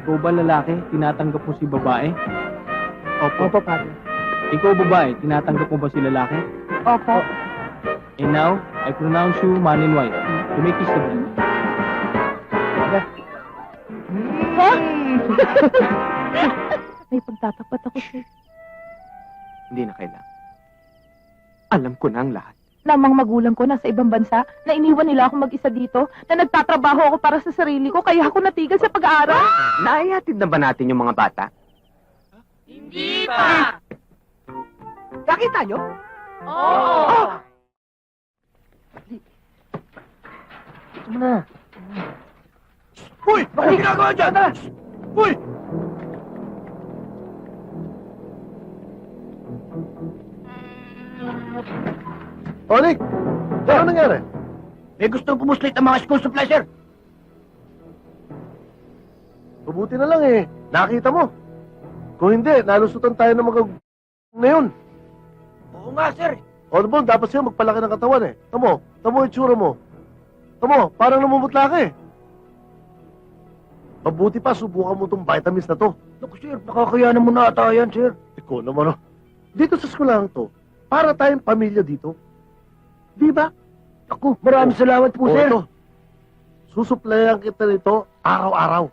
Ikaw ba lalaki, tinatanggap mo si babae? Opo. Opo, Father. Ikaw babae, tinatanggap mo ba si lalaki? Opo. And now, I pronounce you man and wife. You may kiss the bride. Ha? May pagtatapat ako sa'yo. Hindi na kailangan. Alam ko na ang lahat. Lamang magulang ko nasa ibang bansa na iniwan nila ako mag-isa dito na nagtatrabaho ako para sa sarili ko kaya ako natigil sa pag-aaral. Naihatid na ba natin yung mga bata? Hindi pa! Nakita nyo? Oo! Ito mo na. Uy! Bakit ginagawa dyan? Uy! Olik! Ano nangyari? May gusto pumuslit ang mga school supply, sir. Mabuti na lang eh. Nakita mo. Kung hindi, nalusutan tayo ng mga ngayon. Oo nga, sir. O ano dapat siya magpalaki ng katawan eh. Tamo, tamo yung tsura mo. Tamo, parang namumutla ka eh. Mabuti pa, subukan mo tong vitamins na to. Naku, sir. Nakakayanan mo na ata yan, sir. Ikaw naman oh. Dito sa eskwelahan to, para tayong pamilya dito. Di ba? Ako, maraming salamat po, O, sir. ito. Susuplayan kita nito araw-araw.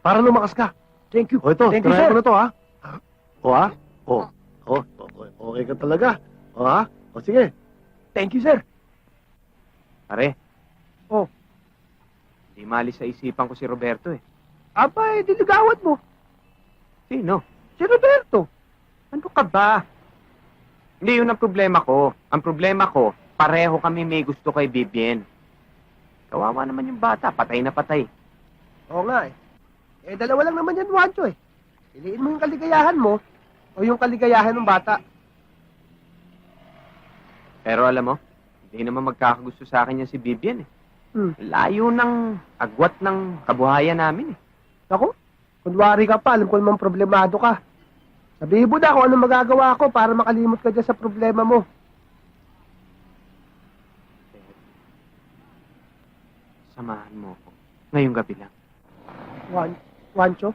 Para lumakas ka. Thank you. O ito, Thank you, try sir. mo na to ha. O ha? O. O, okay, okay ka talaga. O ha? O sige. Thank you, sir. Pare. Oh. Di mali sa isipan ko si Roberto eh. Aba, eh, diligawan mo. Sino? Si Roberto. Ano ka ba? Hindi yun ang problema ko. Ang problema ko, pareho kami may gusto kay Bibien. Kawawa naman yung bata, patay na patay. Oo nga eh. Eh, dalawa lang naman yan, Wancho eh. Piliin mo yung kaligayahan mo o yung kaligayahan ng bata. Pero alam mo, hindi naman magkakagusto sa akin yan si Bibien eh. Hmm. Layo ng agwat ng kabuhayan namin eh. Ako, kunwari ka pa, alam ko naman problemado ka. Sabihin mo na kung anong magagawa ko para makalimot ka dyan sa problema mo. Samahan mo ako. Ngayong gabi lang. Wan, Wancho,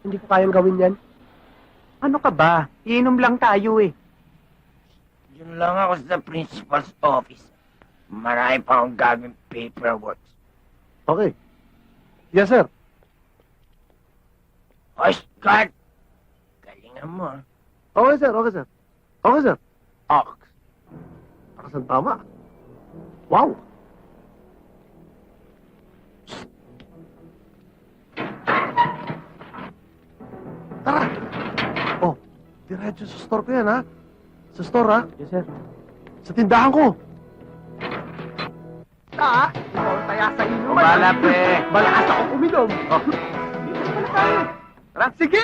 hindi ko kayang gawin yan. Ano ka ba? Iinom lang tayo eh. Yun lang ako sa principal's office. Marami pa akong gagawin paperwork. Okay. Yes, sir. Hoy, Scott! Galingan mo. ah. Okay, sir. Okay, sir. Okay, sir. Ox. Pakasan tama. Wow. Tara. Oh, diretso sa store ko yan, ha? Sa store, ha? Yes, sir. Sa tindahan ko. Ta, ikaw ang taya sa inuman. Bala, pre. Malakas ako uminom. Oh. Tara, sige.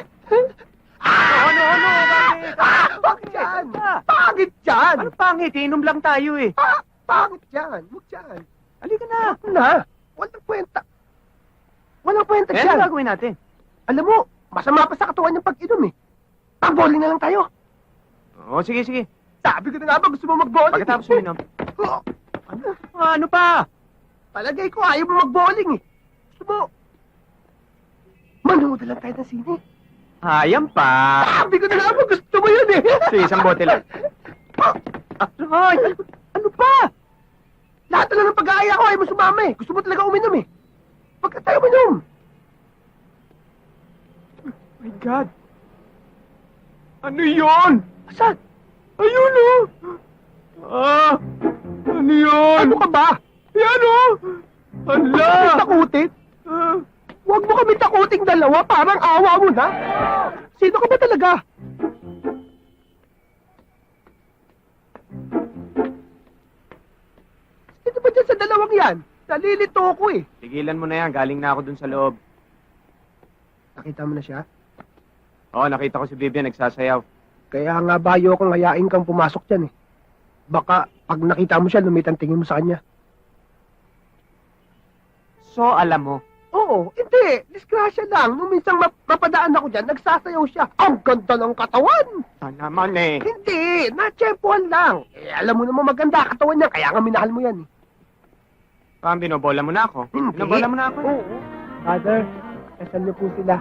ano, ano, bakit? Ah, bakit yan? Pangit yan. Ano pangit? Iinom lang tayo eh. Ah, pangit yan. Huwag yan. Halika na. Na. Walang kwenta. Walang kwenta dyan. ano gagawin natin? Alam mo, masama pa sa katawan yung pag-inom eh. Pag-bowling na lang tayo. Oo, sige, sige. Sabi ko na nga ba gusto mo mag-bowling? Pagkatapos uminom. Oh, Ano pa? palagay ko ayaw mo mag-bowling eh. Gusto mo, manood na lang tayo ng sine. Hayam pa. Sabi ko na nga ba gusto mo yun eh. Sige, isang bote lang. Ay, ano, ano pa? Lahat na lang ng pag-aaya ko ayaw mo sumama eh. Gusto mo talaga uminom eh. Pagka tayo uminom. My God. Ano yun? Asan? Ayun oh. Ah, ano yun? Ano ka ba? Yan oh. Hala. Takutin? Ah, Huwag mo kami takuting dalawa, parang awa mo na. Sino ka ba talaga? Sino ba dyan sa dalawang yan? Nalilito ko eh. Tigilan mo na yan. Galing na ako dun sa loob. Nakita mo na siya? Oo, nakita ko si Vivian nagsasayaw. Kaya nga ba ayokong hayain kang pumasok dyan eh. Baka pag nakita mo siya, lumitang tingin mo sa kanya. So, alam mo. Oo, hindi. Disgrasya lang. Nung minsan map- mapadaan ako dyan, nagsasayaw siya. Ang ganda ng katawan! Ah, naman eh. Hindi, natsyempohan lang. Eh, alam mo naman maganda katawan niya, kaya nga minahal mo yan eh. Parang binobola mo na ako. Hindi. Binobola mo na ako. eh. Oo. Father, Kasal niyo po sila.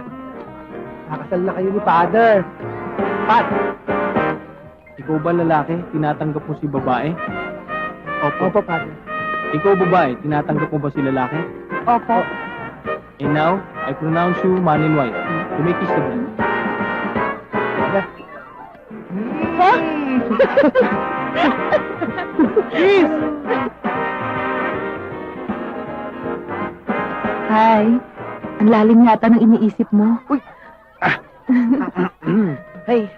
Nakasal na kayo ni Father. Pat, Ikaw ba lalaki, tinatanggap mo si babae? opo, opo, Father. Ikaw babae, tinatanggap mo ba si lalaki? Opo. And now, I pronounce you man and wife. You may kiss the bride. Kiss! Hi. Ang lalim yata ng iniisip mo. Uy. Hey.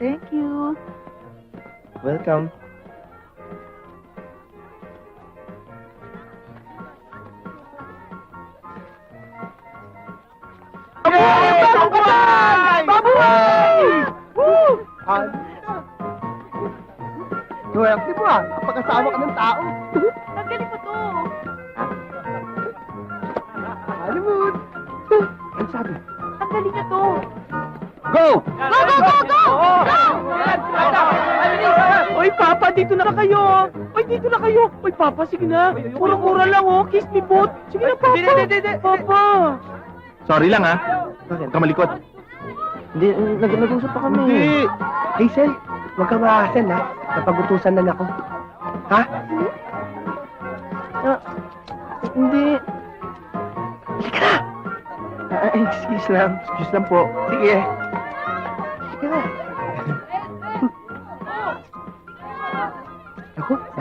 Thank you. Welcome. Swerte mo ah, kapag-asawa ka ng tao. Go! Go, go, go, go! Oy, Papa, dito na kayo. Oy, dito na kayo. Oy, Papa, sige na. Puro-pura lang, oh. Kiss me, both. Sige na, Papa. Papa. Sorry lang ha. Huwag ka malikot. Hindi, nag nag-usap pa kami. Hindi. Hazel, huwag ka maasan ha. Napagutusan na ako. Ha? Ah, hindi. Sige na. Ah, excuse lang. Excuse lang po. Sige. Sige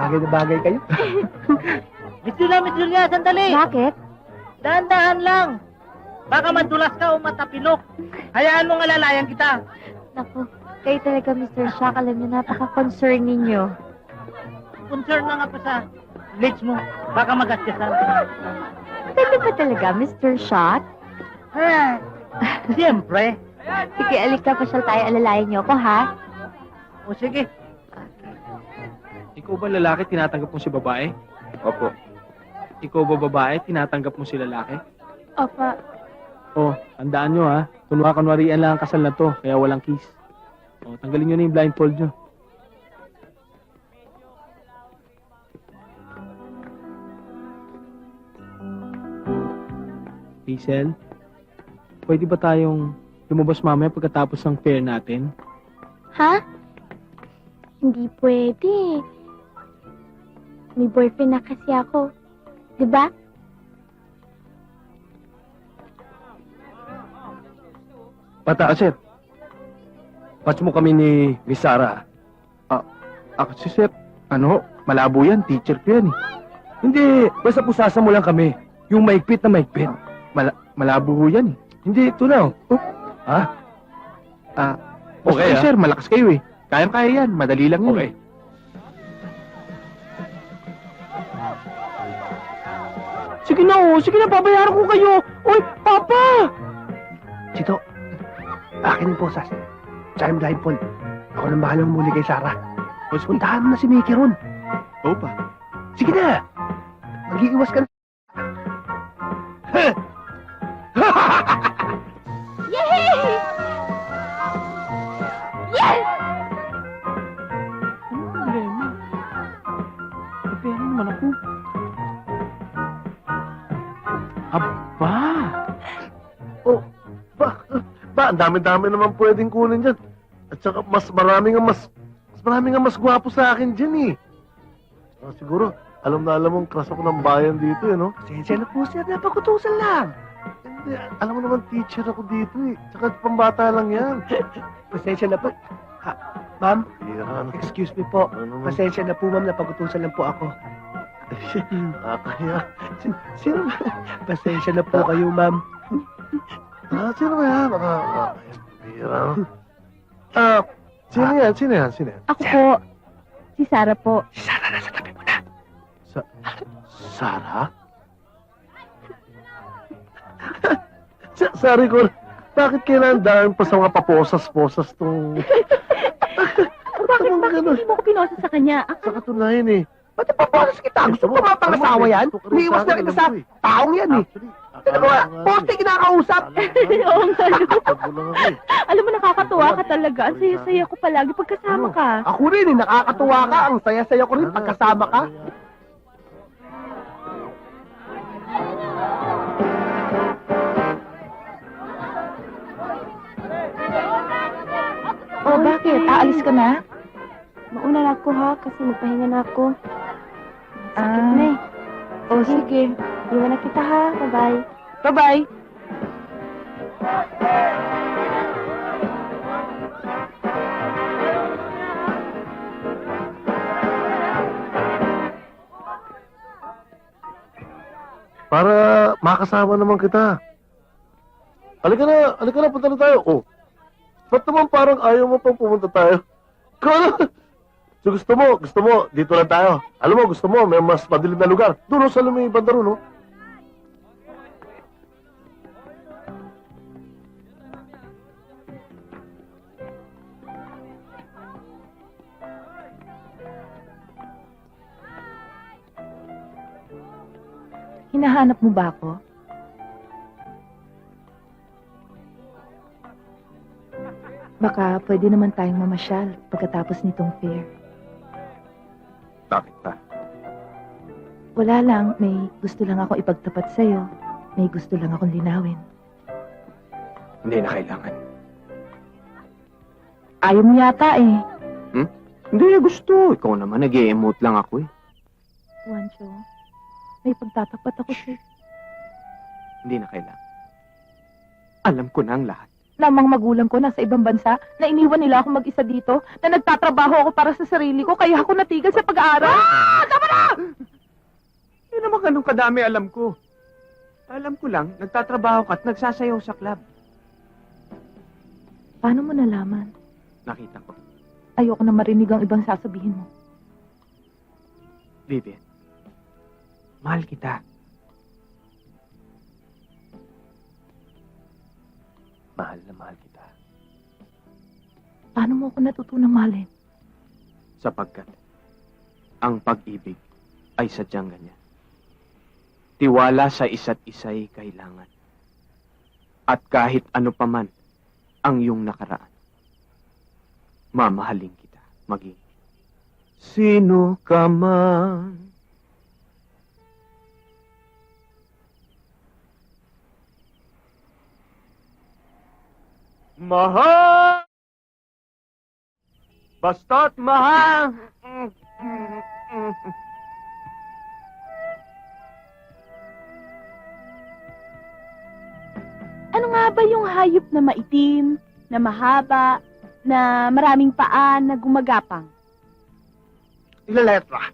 bagay na bagay kayo. Miss Julia, Miss Julia, sandali! Bakit? Dahan-dahan lang! Baka madulas ka o matapilok. Hayaan mong alalayan kita. Naku, kayo talaga, Mr. Shock. Alam niyo, napaka-concern ninyo. Concern na nga pa sa legs mo. Baka magasyasan. Pwede ba talaga, Mr. Shock? Ha? Siyempre. Sige, alika pa siya tayo. Alalayan niyo ako, ha? O sige. Ikaw ba lalaki, tinatanggap mo si babae? Opo. Ikaw ba babae, tinatanggap mo si lalaki? Opa. Oh, tandaan nyo ha. Kunwa-kunwarian lang ang kasal na to, kaya walang kiss. Oh, tanggalin nyo na yung blindfold nyo. Hazel, pwede ba tayong lumabas mamaya pagkatapos ng fair natin? Ha? Hindi pwede. May boyfriend na kasi ako. Di ba? Pataasit. Patch mo kami ni Miss Sarah. Ako si Sir, ano, malabo yan, teacher ko yan eh. Hindi, basta pusasa mo lang kami. Yung maigpit na maigpit. Mala- malabo ho yan eh. Hindi, ito na. Oh. Ha? Ah, Okay, okay, ah. sir, malakas kayo eh. Kayang-kaya yan, madali lang yun Okay. Sige na oh, sige na, babayaran ko kayo. Oy, Papa! Chito, akin yung posas. Tsaka yung blindfold. Ako nang bahalang muli kay Sarah. Puntahan mo na si Mickey ron. Oo pa. Sige na! Mag-iiwas ka na. Ang dami-dami naman pwedeng kunin dyan. At saka mas marami nga mas, mas marami nga mas gwapo sa akin dyan eh. Ah, siguro, alam na alam mong crush ako ng bayan dito eh, no? Pasensya na po sir, napakutusan lang. Hindi, alam mo naman teacher ako dito eh. Tsaka pambata lang yan. Pasensya na po. Ha, ma'am, ano, excuse me po. ano naman, Pasensya na po ma'am, napagutusan lang po ako. nakakaya. Si- Sino ba? Pasensya na po kayo ma'am. Ah, sino ba yan? Tira, no? Ah, sino yan? Sino yan? Sino yan? Ako po. Si Sarah po. Si Sarah nasa tabi mo na. Sarah? Sa- Sorry ko, bakit kailangan daan pa sa mga paposas-posas tong... Bakit, bakit hindi mo ko pinosa sa kanya? Sa katunayan eh. Ba't ipaboses kita? Gusto mo ba pangasawa yan? Niiwas na kita sa taong yan eh. Tignan mo nga, poste kinakausap. Oo nga, Alam mo, nakakatuwa ka talaga. Ang saya-saya ko palagi pagkasama ka. Ako rin eh, nakakatuwa ka. Ang saya-saya ko rin ano? pagkasama ka. Oh, bakit? Aalis ka na? Mauna na ako ha, kasi magpahinga na ako. Sakit Ah. na eh. O, sige. Iwan na kita ha. Bye-bye. Bye-bye. Para makasama naman kita. Halika na, halika na, punta na tayo. Oh, ba't naman parang ayaw mo pang pumunta tayo? Kala, so gusto mo, gusto mo, dito lang tayo. Alam mo, gusto mo, may mas madilim na lugar. Doon oh, sa lumay banda ron, oh. Hinahanap mo ba ako? Baka pwede naman tayong mamasyal pagkatapos nitong fair. Wala lang, may gusto lang ako ipagtapat sa'yo. May gusto lang akong linawin. Hindi na kailangan. Ayaw mo yata eh. Hindi na gusto. Ikaw naman, nag emote lang ako eh. Juancho, may pagtatapat ako sa'yo. Hindi na kailangan. Alam ko na ang lahat. Lamang magulang ko nasa ibang bansa na iniwan nila ako mag-isa dito na nagtatrabaho ako para sa sarili ko kaya ako natigil sa pag-aaral. Hindi naman ganun kadami alam ko. Alam ko lang, nagtatrabaho ka at nagsasayaw sa club. Paano mo nalaman? Nakita ko. Ayoko na marinig ang ibang sasabihin mo. Vivian, mahal kita. Mahal na mahal kita. Paano mo ako natutunang mahalin? Sapagkat ang pag-ibig ay sadyang ganyan. Tiwala sa isa't isa'y kailangan. At kahit ano paman ang iyong nakaraan, mamahalin kita maging sino ka man. Mahal! Basta't mahal! Nga ba yung hayop na maitim, na mahaba, na maraming paa, na gumagapang? Ilaletra.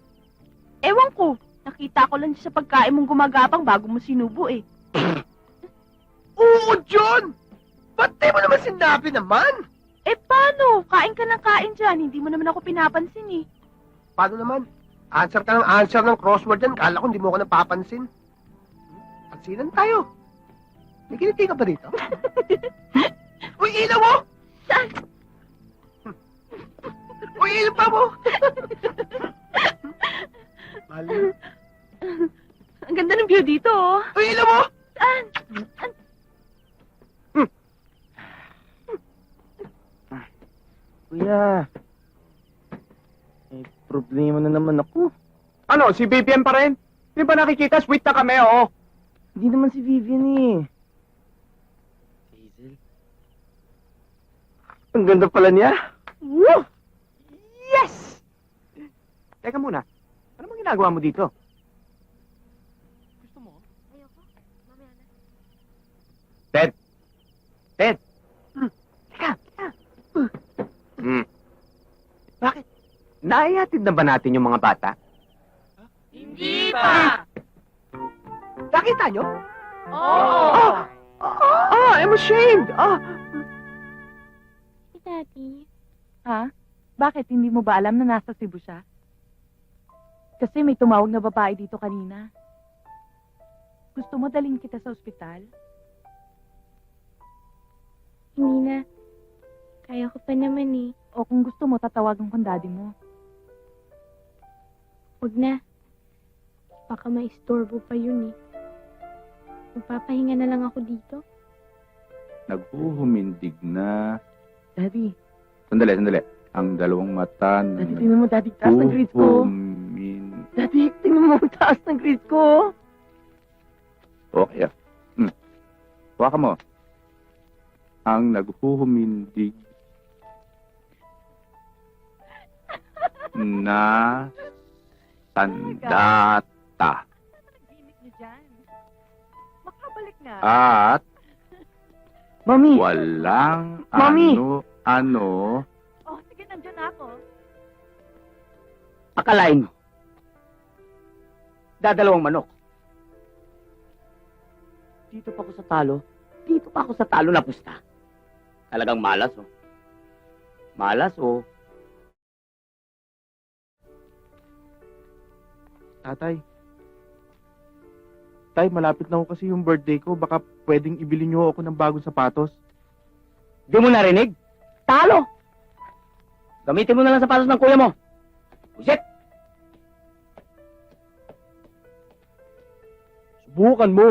Ewan ko, nakita ko lang sa pagkain mong gumagapang bago mo sinubo eh. Oo, John! Ba't di mo naman sinabi naman? Eh paano? Kain ka ng kain dyan, hindi mo naman ako pinapansin eh. Paano naman? Answer ka ng answer ng crossword yan. Kala ko hindi mo ko napapansin. Pansinan tayo. May kiniti ka ba dito? Uy, ilaw mo! Saan? Uy, ilaw pa mo! Mali. Ang ganda ng view dito oh. Uy, ilaw mo! Saan? Kuya, may problema na naman ako. Ano, si Vivian pa rin? Di ba nakikita? Sweet na kami, oo. Hindi naman si Vivian eh. Ang ganda pala niya. Woo! Yes! Teka muna. Ano bang ginagawa mo dito? Gusto mo? Ted! Ted! Hmm. Teka. Hmm. Bakit? Naihatid na ba natin yung mga bata? Hindi pa! Nakita nyo? Oo! Ah, I'm ashamed! Ah! Bakit? Hindi mo ba alam na nasa Cebu siya? Kasi may tumawag na babae dito kanina. Gusto mo dalhin kita sa ospital? Hindi na. Kaya ko pa naman eh. O kung gusto mo, tatawagan kong daddy mo. Huwag na. Baka maistorbo pa yun eh. Magpapahinga na lang ako dito. naghuhumindig na. Daddy, Sandali, sandali. Ang dalawang mata daddy, na tingnan mo, daddy, taas ng grades ko. naghuhumin... Daddy, tingnan mo, taas ng grades ko. Okay. ah. Hmm. Huwag mo. Ang naghuhumindig na dyan. Makabalik na. At Mami, walang ano-ano akalain mo. Dadalawang manok. Dito pa ako sa talo. Dito pa ako sa talo na pusta. Talagang malas, oh. Malas, oh. Tatay. Tay, malapit na ako kasi yung birthday ko. Baka pwedeng ibili niyo ako ng bagong sapatos. Di mo narinig? Talo! Gamitin mo na lang sapatos ng kuya mo. Buset! Subukan mo!